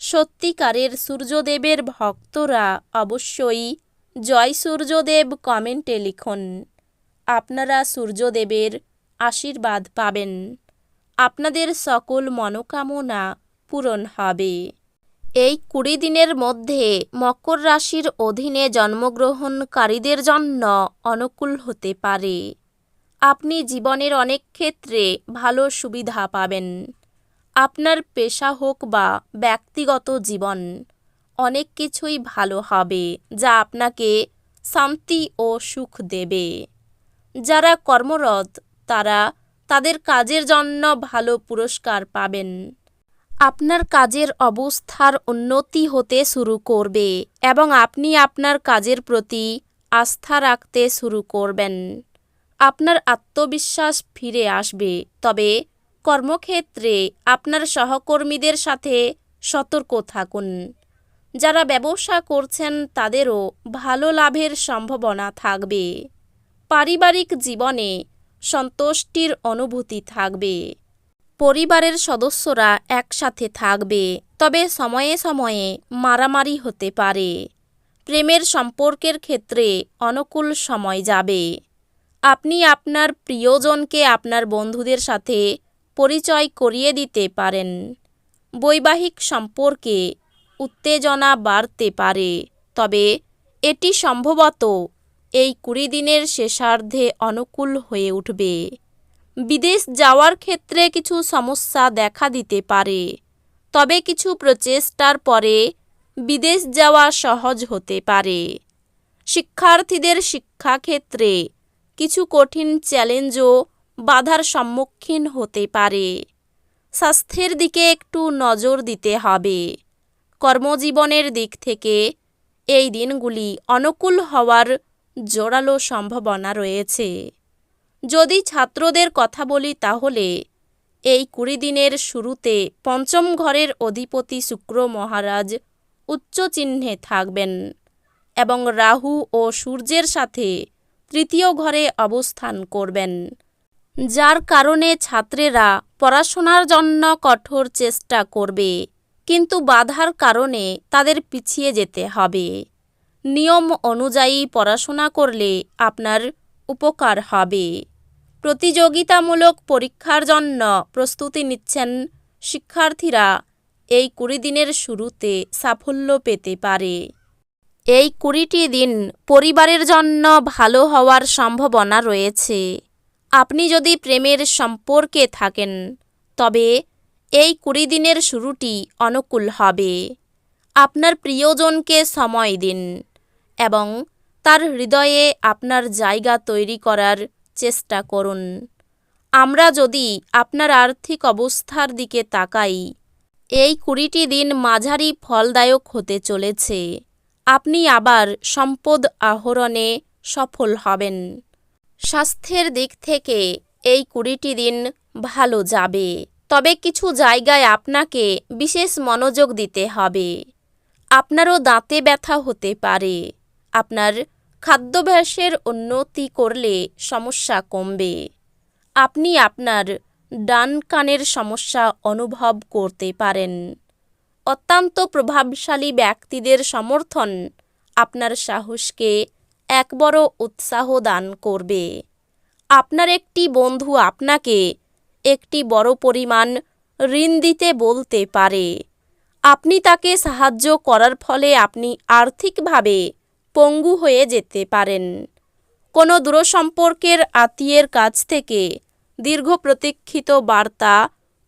সত্যিকারের সূর্যদেবের ভক্তরা অবশ্যই জয় সূর্যদেব কমেন্টে লিখুন। আপনারা সূর্যদেবের আশীর্বাদ পাবেন। আপনাদের সকল মনোকামনা পূরণ হবে। এই কুড়ি দিনের মধ্যে মকর রাশির অধীনে জন্মগ্রহণকারীদের জন্য অনুকূল হতে পারে। আপনি জীবনের অনেক ক্ষেত্রে ভালো সুবিধা পাবেন। আপনার পেশা হোক বা ব্যক্তিগত জীবন, অনেক কিছুই ভালো হবে যা আপনাকে শান্তি ও সুখ দেবে। যারা কর্মরত, তারা তাদের কাজের জন্য ভালো পুরস্কার পাবেন। আপনার কাজের অবস্থার উন্নতি হতে শুরু করবে এবং আপনি আপনার কাজের প্রতি আস্থা রাখতে শুরু করবেন। আপনার আত্মবিশ্বাস ফিরে আসবে, তবে কর্মক্ষেত্রে আপনার সহকর্মীদের সাথে সতর্ক থাকুন। যারা ব্যবসা করছেন, তাদেরও ভালো লাভের সম্ভাবনা থাকবে। পারিবারিক জীবনে সন্তুষ্টির অনুভূতি থাকবে। পরিবারের সদস্যরা একসাথে থাকবে, তবে সময়ে সময়ে মারামারি হতে পারে। প্রেমের সম্পর্কের ক্ষেত্রে অনুকূল সময় যাবে। আপনি আপনার প্রিয়জনকে আপনার বন্ধুদের সাথে পরিচয় করিয়ে দিতে পারেন। বৈবাহিক সম্পর্কে উত্তেজনা বাড়তে পারে, তবে এটি সম্ভবত এই কুড়ি দিনের শেষার্ধে অনুকূল হয়ে উঠবে। বিদেশ যাওয়ার ক্ষেত্রে কিছু সমস্যা দেখা দিতে পারে, তবে কিছু প্রচেষ্টার পরে বিদেশ যাওয়া সহজ হতে পারে। শিক্ষার্থীদের শিক্ষাক্ষেত্রে কিছু কঠিন চ্যালেঞ্জও বাধার সম্মুখীন হতে পারে। স্বাস্থ্যের দিকে একটু নজর দিতে হবে। কর্মজীবনের দিক থেকে এই দিনগুলি অনুকূল হওয়ার জোরালো সম্ভাবনা রয়েছে। যদি ছাত্রদের কথা বলি তাহলে, এই কুড়ি দিনের শুরুতে পঞ্চম ঘরের অধিপতি শুক্র মহারাজ উচ্চ চিহ্নে থাকবেন এবং রাহু ও সূর্যের সাথে তৃতীয় ঘরে অবস্থান করবেন। যার কারণে ছাত্রেরা পড়াশোনার জন্য কঠোর চেষ্টা করবে, কিন্তু বাধার কারণে তাদের পিছিয়ে যেতে হবে। নিয়ম অনুযায়ী পড়াশোনা করলে আপনার উপকার হবে। প্রতিযোগিতামূলক পরীক্ষার জন্য প্রস্তুতি নিচ্ছেন শিক্ষার্থীরা। এই কুড়ি দিনের শুরুতে সাফল্য পেতে পারে। এই কুড়িটি দিন পরিবারের জন্য ভালো হওয়ার সম্ভাবনা রয়েছে। আপনি যদি প্রেমের সম্পর্কে থাকেন, তবে এই কুড়ি দিনের শুরুটি অনুকূল হবে। আপনার প্রিয়জনকে সময় দিন এবং তার হৃদয়ে আপনার জায়গা তৈরি করার চেষ্টা করুন। আমরা যদি আপনার আর্থিক অবস্থার দিকে তাকাই, এই কুড়িটি দিন মাঝারি ফলদায়ক হতে চলেছে। আপনি আবার সম্পদ আহরণে সফল হবেন। স্বাস্থ্যের দিক থেকে এই কুড়িটি দিন ভালো যাবে। তবে কিছু জায়গায় আপনাকে বিশেষ মনোযোগ দিতে হবে। আপনারও দাঁতে ব্যথা হতে পারে। আপনার খাদ্যাভ্যাসের উন্নতি করলে সমস্যা কমবে। আপনি আপনার ডান কানের সমস্যা অনুভব করতে পারেন। অত্যন্ত প্রভাবশালী ব্যক্তিদের সমর্থন আপনার সাহসকে এক বড় উৎসাহ দান করবে। আপনার একটি বন্ধু আপনাকে একটি বড় পরিমাণ ঋণ দিতে বলতে পারে। আপনি তাকে সাহায্য করার ফলে আপনি আর্থিকভাবে পঙ্গু হয়ে যেতে পারেন। কোনো দূরসম্পর্কের আত্মীয়ের কাছ থেকে দীর্ঘ প্রতীক্ষিত বার্তা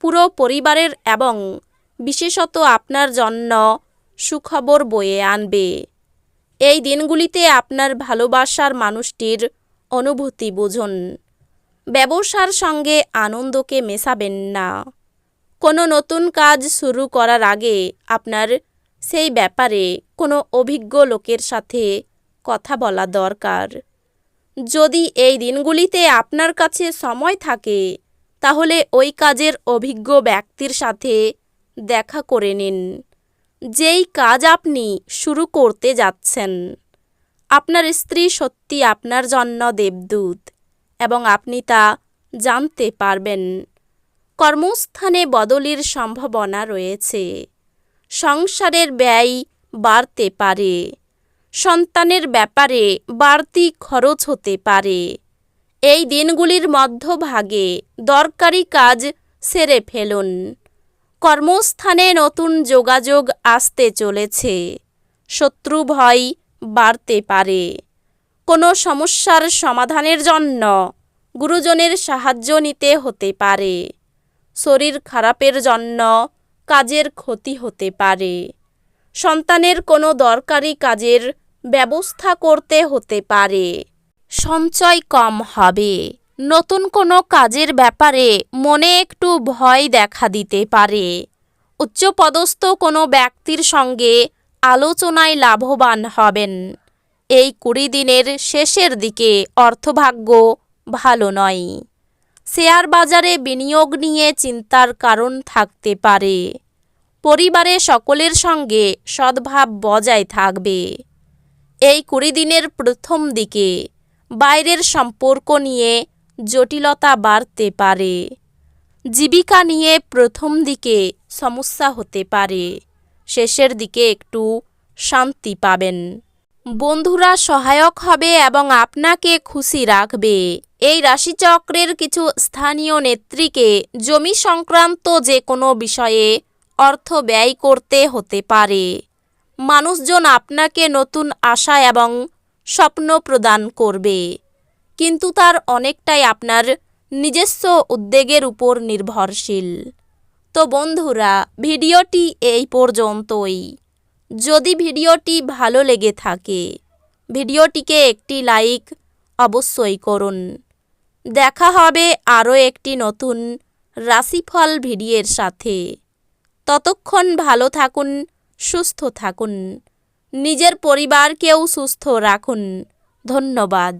পুরো পরিবারের এবং বিশেষত আপনার জন্য সুখবর বয়ে আনবে। এই দিনগুলিতে আপনার ভালোবাসার মানুষটির অনুভূতি বুঝুন। ব্যবসার সঙ্গে আনন্দকে মেশাবেন না। কোনো নতুন কাজ শুরু করার আগে আপনার সেই ব্যাপারে কোনো অভিজ্ঞ লোকের সাথে কথা বলা দরকার। যদি এই দিনগুলিতে আপনার কাছে সময় থাকে, তাহলে ওই কাজের অভিজ্ঞ ব্যক্তির সাথে দেখা করে নিন। যেই কাজ আপনি শুরু করতে যাচ্ছেন, আপনার স্ত্রী সত্যি আপনার জন্য দেবদূত এবং আপনি তা জানতে পারবেন। কর্মস্থানে বদলির সম্ভাবনা রয়েছে। সংসারের ব্যয় বাড়তে পারে। সন্তানের ব্যাপারে বাড়তি খরচ হতে পারে। এই দিনগুলির মধ্যভাগে দরকারি কাজ সেরে ফেলুন। কর্মস্থানে নতুন যোগাযোগ আসতে চলেছে। শত্রু ভয় বাড়তে পারে। কোনো সমস্যার সমাধানের জন্য গুরুজনের সাহায্য নিতে হতে পারে। শরীর খারাপের জন্য কাজের ক্ষতি হতে পারে। সন্তানের কোনো দরকারি কাজের ব্যবস্থা করতে হতে পারে। সঞ্চয় কম হবে। নতুন কোনো কাজের ব্যাপারে মনে একটু ভয় দেখা দিতে পারে। উচ্চপদস্থ কোনো ব্যক্তির সঙ্গে আলোচনায় লাভবান হবেন। এই কুড়ি দিনের শেষের দিকে অর্থভাগ্য ভালো নয়। শেয়ার বাজারে বিনিয়োগ নিয়ে চিন্তার কারণ থাকতে পারে। পরিবারে সকলের সঙ্গে সদ্ভাব বজায় থাকবে। এই কুড়ি দিনের প্রথম দিকে বাইরের সম্পর্ক নিয়ে জটিলতা বাড়তে পারে। জীবিকা নিয়ে প্রথম দিকে সমস্যা হতে পারে। শেষের দিকে একটু শান্তি পাবেন। বন্ধুরা সহায়ক হবে এবং আপনাকে খুশি রাখবে। এই রাশিচক্রের কিছু স্থানীয় নেত্রীকে জমি সংক্রান্ত যে কোনো বিষয়ে অর্থ ব্যয় করতে হতে পারে। মানুষজন আপনাকে নতুন আশা এবং স্বপ্ন প্রদান করবে। কিন্তু তার অনেকটাই আপনার নিজস্ব উদ্বেগের উপর নির্ভরশীল। তো বন্ধুরা, ভিডিওটি এই পর্যন্তই। যদি ভিডিওটি ভালো লেগে থাকে, ভিডিওটিকে একটি লাইক অবশ্যই করুন। দেখা হবে আরও একটি নতুন রাশিফল ভিডিওর সাথে। ততক্ষণ ভালো থাকুন, সুস্থ থাকুন। নিজের পরিবারকেও সুস্থ রাখুন। ধন্যবাদ।